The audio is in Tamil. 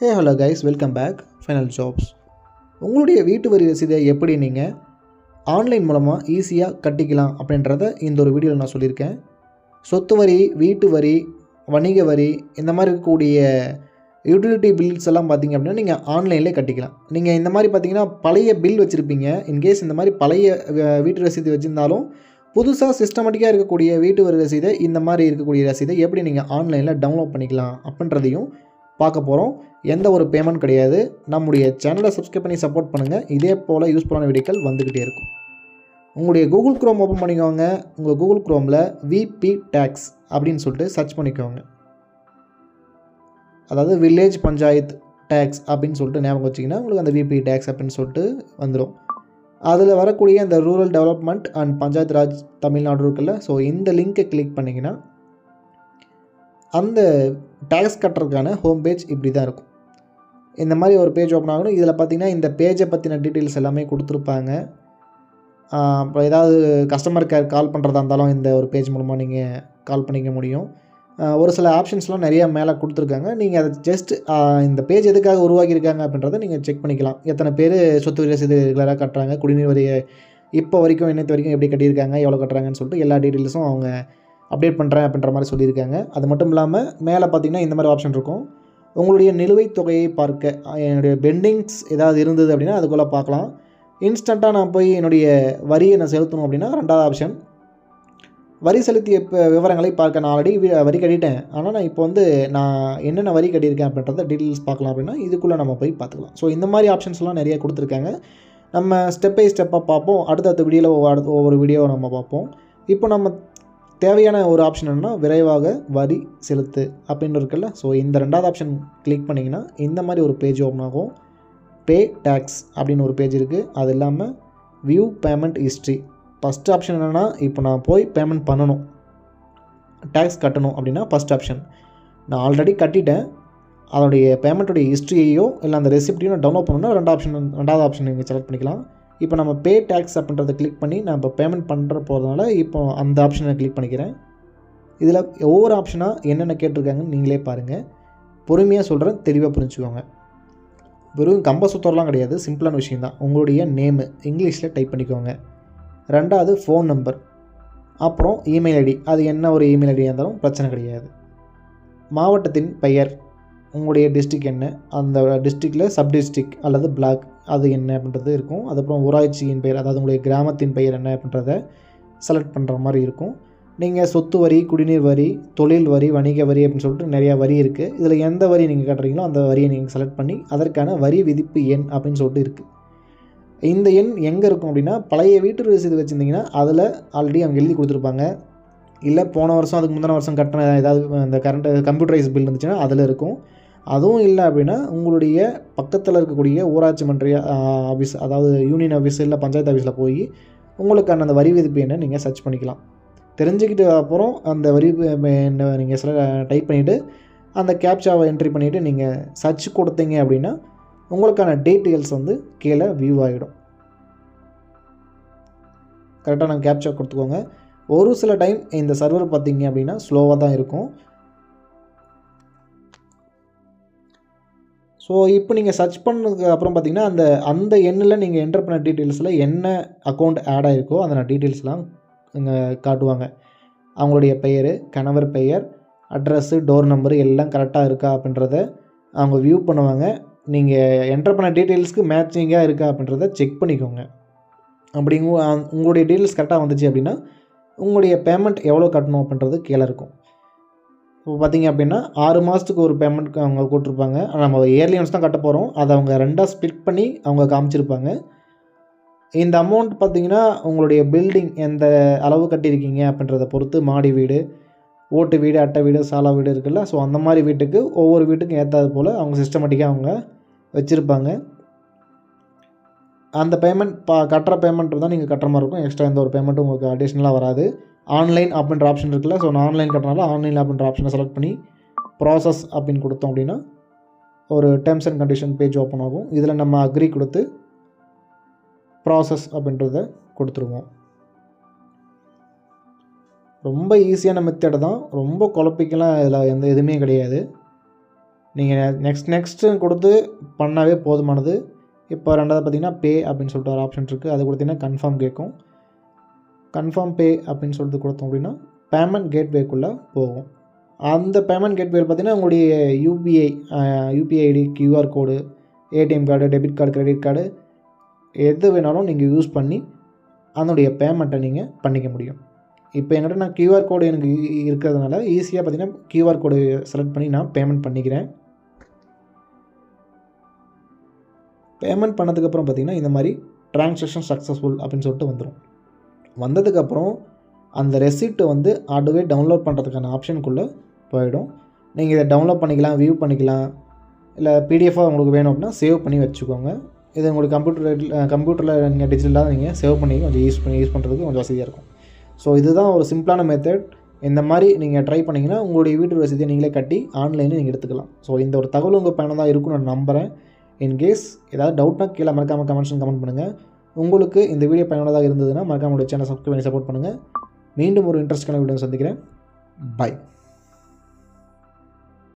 Hey hello guys welcome back final jobs உங்களுடைய வீட்டு வரி ரசீதை எப்படி நீங்கள் ஆன்லைன் மூலமாக ஈஸியாக கட்டிக்கலாம் அப்படின்றத இந்த ஒரு வீடியோவில் நான் சொல்லியிருக்கேன். சொத்து வரி வீட்டு வரி வணிக வரி இந்த மாதிரி இருக்கக்கூடிய யூட்டிலிட்டி பில்ஸ் எல்லாம் பார்த்தீங்க அப்படின்னா நீங்கள் ஆன்லைன்லேயே கட்டிக்கலாம். நீங்கள் இந்த மாதிரி பார்த்தீங்கன்னா பழைய பில் வச்சுருப்பீங்க. இன்கேஸ் இந்த மாதிரி பழைய வீட்டு ரசீது வச்சுருந்தாலும் புதுசாக சிஸ்டமேட்டிக்காக இருக்கக்கூடிய வீட்டு வரி ரசீதை இந்த மாதிரி இருக்கக்கூடிய ரசீதை எப்படி நீங்கள் ஆன்லைனில் டவுன்லோட் பண்ணிக்கலாம் அப்படின்றதையும் பார்க்க போகிறோம் எந்த ஒரு பேமெண்ட் கிடையாது. நம்முடைய சேனலை சப்ஸ்கிரைப் பண்ணி சப்போர்ட் பண்ணுங்கள் இதே போல் யூஸ்ஃபுல்லான வீடியோக்கள் வந்துக்கிட்டே இருக்கும். உங்களுடைய கூகுள் க்ரோம் ஓப்பன் பண்ணிக்கோங்க. உங்கள் கூகுள் குரோமில் விபி டேக்ஸ் அப்படின்னு சொல்லிட்டு சர்ச் பண்ணிக்கோங்க. அதாவது வில்லேஜ் பஞ்சாயத்து டேக்ஸ் அப்படின்னு சொல்லிட்டு ஞாபகம் வச்சிங்கன்னா உங்களுக்கு அந்த விபி டேக்ஸ் அப்படின்னு சொல்லிட்டு வந்துடும் அதில் வரக்கூடிய அந்த rural development and Panchayat Raj Tamil Nadu இருக்குல்ல. ஸோ இந்த லிங்க்கை கிளிக் பண்ணிங்கன்னா அந்த டேக்ஸ் கட்டுறதுக்கான ஹோம் பேஜ் இப்படி தான் இருக்கும். இந்த மாதிரி ஒரு பேஜ் ஓப்பன் ஆகணும். இதில் பார்த்தீங்கன்னா இந்த பேஜை பற்றின டீட்டெயில்ஸ் எல்லாமே கொடுத்துருப்பாங்க. அப்புறம் ஏதாவது கஸ்டமர் கேர் கால் பண்ணுறதா இருந்தாலும் இந்த ஒரு பேஜ் மூலமாக நீங்கள் கால் பண்ணிக்க முடியும். ஒரு சில ஆப்ஷன்ஸ்லாம் நிறையா மேலே கொடுத்துருக்காங்க. நீங்கள் அதை ஜஸ்ட் இந்த பேஜ் எதுக்காக உருவாக்கியிருக்காங்க அப்படின்றத நீங்கள் செக் பண்ணிக்கலாம். எத்தனை பேர் சொத்து வரி ரசீது ரெகுலராக கட்டுறாங்க குடிநீர் வரியை இப்போ வரைக்கும் இன்னத்து வரைக்கும் எப்படி கட்டியிருக்காங்க எவ்வளோ கட்டுறாங்கன்னு சொல்லிட்டு எல்லா டீட்டெயில்ஸும் அவங்க அப்டேட் பண்ணுறேன் அப்படின்ற மாதிரி சொல்லியிருக்காங்க. அது மட்டும் இல்லாமல் மேலே பார்த்தீங்கன்னா இந்த மாதிரி ஆப்ஷன் இருக்கும். உங்களுடைய நிலுவைத் தொகையை பார்க்க என்னுடைய பெண்டிங்ஸ் ஏதாவது இருந்தது அப்படின்னா அதுக்குள்ளே பார்க்கலாம். இன்ஸ்டண்ட்டாக நான் போய் என்னுடைய வரியை நான் செலுத்தணும் அப்படின்னா ரெண்டாவது ஆப்ஷன் வரி செலுத்திய இப்போ விவரங்களை பார்க்க நான் ஆல்ரெடி வரி கட்டிட்டேன். ஆனால் நான் இப்போ வந்து நான் என்னென்ன வரி கட்டியிருக்கேன் அப்படின்றத டீட்டெயில்ஸ் பார்க்கலாம் அப்படின்னா இதுக்குள்ளே நம்ம போய் பார்த்துக்கலாம். ஸோ இந்த மாதிரி ஆப்ஷன்ஸ்லாம் நிறைய கொடுத்துருக்காங்க. நம்ம ஸ்டெப் பை ஸ்டெப்பாக பார்ப்போம். அடுத்தடுத்த வீடியோவில் ஒவ்வொரு வீடியோவை நம்ம பார்ப்போம். இப்போ நம்ம தேவையான ஒரு ஆப்ஷன் என்னென்னா விரைவாக வரி செலுத்து அப்படின்னு இருக்குல்ல. ஸோ இந்த ரெண்டாவது ஆப்ஷன் கிளிக் பண்ணிங்கன்னா இந்த மாதிரி ஒரு பேஜ் ஓப்பன் ஆகும். பே டேக்ஸ் அப்படின்னு ஒரு பேஜ் இருக்குது அது இல்லாமல் view payment history first option என்னென்னா இப்போ நான் போய் பேமெண்ட் பண்ணணும். டேக்ஸ் கட்டணும் அப்படின்னா ஃபஸ்ட் ஆப்ஷன் நான் ஆல்ரெடி கட்டிட்டேன். அதோடைய பேமெண்ட்டுடைய ஹிஸ்ட்ரியையோ இல்லை அந்த ரெசிப்டையோ நான் டவுன்லோட் பண்ணணும்னா ரெண்டு ஆப்ஷன் ரெண்டாவது ஆப்ஷன் நீங்கள் செலக்ட் பண்ணிக்கலாம். இப்போ நம்ம பே டேக்ஸ் அப்படின்றத கிளிக் பண்ணி நான் இப்போ பேமெண்ட் பண்ணுற போகிறதுனால இப்போ அந்த ஆப்ஷனை கிளிக் பண்ணிக்கிறேன். இதில் ஒவ்வொரு ஆப்ஷனாக என்னென்ன கேட்டிருக்காங்கன்னு நீங்களே பாருங்கள் பொறுமையாக சொல்கிறேன் தெளிவாக புரிஞ்சுக்கோங்க. வெறும் கம்ப சுத்தரெலாம் கிடையாது சிம்பிளான விஷயம் தான். உங்களுடைய நேமு இங்கிலீஷில் டைப் பண்ணிக்கோங்க. ரெண்டாவது ஃபோன் நம்பர் அப்புறம் இமெயில் ஐடி அது என்ன ஒரு இமெயில் ஐடியாக இருந்தாலும் பிரச்சனை கிடையாது. மாவட்டத்தின் பெயர் உங்களுடைய டிஸ்ட்ரிக் என்ன அந்த டிஸ்ட்ரிக்டில் சப் டிஸ்ட்ரிக் அல்லது பிளாக் அது என்ன அப்படின்றது இருக்கும். அதுக்கப்புறம் ஊராட்சியின் பெயர் அதாவது உங்களுடைய கிராமத்தின் பெயர் என்ன அப்படின்றத செலக்ட் பண்ணுற மாதிரி இருக்கும். நீங்கள் சொத்து வரி குடிநீர் வரி தொழில் வரி வணிக வரி அப்படின்னு சொல்லிட்டு நிறையா வரி இருக்குது இதில் எந்த வரி நீங்கள் கட்டுறீங்களோ அந்த வரியை நீங்கள் செலக்ட் பண்ணி அதற்கான வரி விதிப்பு எண் அப்படின்னு சொல்லிட்டு இருக்குது இந்த எண் எங்கே இருக்கும் அப்படின்னா பழைய வீட்டு ரசீது வச்சுருந்தீங்கன்னா அதில் ஆல்ரெடி அவங்க எழுதி கொடுத்துருப்பாங்க. இல்லை போன வருஷம் அதுக்கு முந்தின வருஷம் கட்டின ஏதாவது இந்த கரண்ட் கம்ப்யூட்டரைஸ் பில் இருந்துச்சுன்னா அதில் இருக்கும். அதுவும் இல்லை அப்படின்னா உங்களுடைய பக்கத்தில் இருக்கக்கூடிய ஊராட்சி மன்ற ஆஃபீஸ் அதாவது யூனியன் ஆஃபீஸ் இல்லை பஞ்சாயத்து ஆஃபீஸில் போய் உங்களுக்கான அந்த வரி விதிப்பு என்ன நீங்கள் சர்ச் பண்ணிக்கலாம். தெரிஞ்சுக்கிட்டு அப்புறம் அந்த வரி என்ன நீங்கள் சில டைப் பண்ணிவிட்டு அந்த கேப்சாவை என்ட்ரி பண்ணிவிட்டு நீங்கள் சர்ச் கொடுத்தீங்க அப்படின்னா உங்களுக்கான டீட்டெயில்ஸ் வந்து கீழே வியூ ஆகிடும் கரெக்டாக நாங்கள் கேப்சா கொடுத்துக்கோங்க. ஒரு சில டைம் இந்த சர்வர் பார்த்தீங்க அப்படின்னா ஸ்லோவாக தான் இருக்கும். ஸோ இப்போ நீங்கள் சர்ச் பண்ணதுக்கு அப்புறம் பார்த்தீங்கன்னா அந்த அந்த எண்ணில் நீங்கள் என்டர் பண்ண டீட்டெயில்ஸில் என்ன அக்கௌண்ட் ஆட் ஆகிருக்கோ அந்த டீட்டெயில்ஸ்லாம் இங்கே காட்டுவாங்க. அவங்களுடைய பெயர் கணவர் பெயர் அட்ரஸ்ஸு டோர் நம்பரு எல்லாம் கரெக்டாக இருக்கா அப்படின்றத அவங்க வியூ பண்ணுவாங்க. நீங்கள் என்டர் பண்ண டீட்டெயில்ஸ்க்கு மேட்சிங்காக இருக்கா அப்படின்றத செக் பண்ணிக்கோங்க. அப்படிங்க உங்களுடைய டீட்டெயில்ஸ் கரெக்டாக வந்துச்சு அப்படின்னா உங்களுடைய பேமெண்ட் எவ்வளோ கட்டணும் அப்படின்றது கீழே இருக்கும். இப்போ பார்த்தீங்க அப்படின்னா ஆறு மாதத்துக்கு ஒரு பேமெண்ட் அவங்க கூட்டிருப்பாங்க நம்ம இயர்லி ஒன்ஸ் தான் கட்ட போகிறோம் அதை அவங்க ரெண்டாக ஸ்ப்ளிட் பண்ணி அவங்க காமிச்சிருப்பாங்க. இந்த அமௌண்ட் பார்த்தீங்கன்னா உங்களுடைய பில்டிங் எந்த அளவு கட்டியிருக்கீங்க அப்படின்றத பொறுத்து மாடி வீடு ஓட்டு வீடு அட்டை வீடு சாலா வீடு இருக்குல்ல. ஸோ அந்த மாதிரி வீட்டுக்கு ஒவ்வொரு வீட்டுக்கும் ஏற்றாது போல் அவங்க சிஸ்டமேட்டிக்காக அவங்க வச்சுருப்பாங்க. அந்த பேமெண்ட் பா கட்டுற பேமெண்ட் தான் நீங்கள் கட்டுற மாதிரி இருக்கும். எக்ஸ்ட்ரா எந்த ஒரு பேமெண்ட்டும் உங்களுக்கு அடிஷ்னலாக வராது. ஆன்லைன் அப்படின்ற ஆப்ஷன் இருக்குல்ல. ஸோ நான் ஆன்லைன் கட்டுறனால ஆன்லைன் அப்படின்ற ஆப்ஷனை செலக்ட் பண்ணி ப்ராசஸ் அப்படின்னு கொடுத்தோம் அப்படின்னா ஒரு terms and condition page open ஆகும். இதில் நம்ம அக்ரி கொடுத்து ப்ராசஸ் அப்படின்றத கொடுத்துருவோம். ரொம்ப ஈஸியான மெத்தட் தான். ரொம்ப குழப்பிக்கலாம். இதில் எந்த எதுவுமே கிடையாது. நீங்கள் நெக்ஸ்ட் நெக்ஸ்ட்டு கொடுத்து பண்ணாவே போதுமானது. இப்போ ரெண்டாவது பார்த்தீங்கன்னா பே அப்படின்னு சொல்லிட்டு ஒரு ஆப்ஷன் இருக்குது அது கொடுத்தீங்கன்னா கன்ஃபார்ம் கேட்கும். கன்ஃபார்ம் பே அப்படின்னு சொல்லிட்டு கொடுத்தோம் அப்படின்னா பேமெண்ட் கேட்வேக்குள்ளே போகும். அந்த பேமெண்ட் கேட்வேயில் பார்த்தீங்கன்னா உங்களுடைய UPI UPI ID QR code ATM card debit card credit card எது வேணாலும் நீங்கள் யூஸ் பண்ணி அதனுடைய பேமெண்ட்டை நீங்கள் பண்ணிக்க முடியும். இப்போ என்கிட்ட நான் கியூஆர் கோடு எனக்கு இருக்கிறதுனால ஈஸியாக பார்த்தீங்கன்னா கியூஆர் கோடு செலக்ட் பண்ணி நான் பேமெண்ட் பண்ணிக்கிறேன். பேமெண்ட் பண்ணதுக்கப்புறம் பார்த்தீங்கன்னா இந்த மாதிரி ட்ரான்சாக்ஷன் சக்ஸஸ்ஃபுல் அப்படின்னு சொல்லிட்டு வந்துடும் வந்ததுக்கப்புறம் அந்த ரெசிப்ட்டை வந்து ஆட்டோவே டவுன்லோட் பண்ணுறதுக்கான ஆப்ஷனுக்குள்ளே போயிடும். நீங்கள் இதை டவுன்லோட் பண்ணிக்கலாம் வியூ பண்ணிக்கலாம். இல்லை பிடிஎஃபாக உங்களுக்கு வேணும் அப்படின்னா சேவ் பண்ணி வச்சுக்கோங்க. இது உங்களுக்கு கம்ப்யூட்டர் கம்ப்யூட்டரில் நீங்கள் டிஜிட்டலாக நீங்கள் சேவ் பண்ணி கொஞ்சம் யூஸ் பண்ணி யூஸ் பண்ணுறதுக்கு கொஞ்சம் வசதியாக இருக்கும். ஸோ இதுதான் ஒரு சிம்பிளான மெத்தட் இந்த மாதிரி நீங்கள் ட்ரை பண்ணிங்கன்னா உங்களுடைய வீட்டு வசதியை நீங்களே கட்டி ஆன்லைனில் நீங்கள் எடுத்துக்கலாம். ஸோ இந்த ஒரு தகவல் உங்கள் பயணம் இருக்கும்னு நான் நம்புகிறேன் இன்கேஸ் ஏதாவது டவுட்னா கீழே மறக்காமல் கமெண்ட்ஸ் கமெண்ட் பண்ணுங்கள் உங்களுக்கு இந்த வீடியோ பயனுள்ளதாக இருந்ததுன்னா மறக்காம சேனல் சப்ஸ்கிரைப் பண்ணி சப்போர்ட் பண்ணுங்கள் மீண்டும் ஒரு இன்ட்ரெஸ்டான வீடியோ சந்திக்கிறேன். பை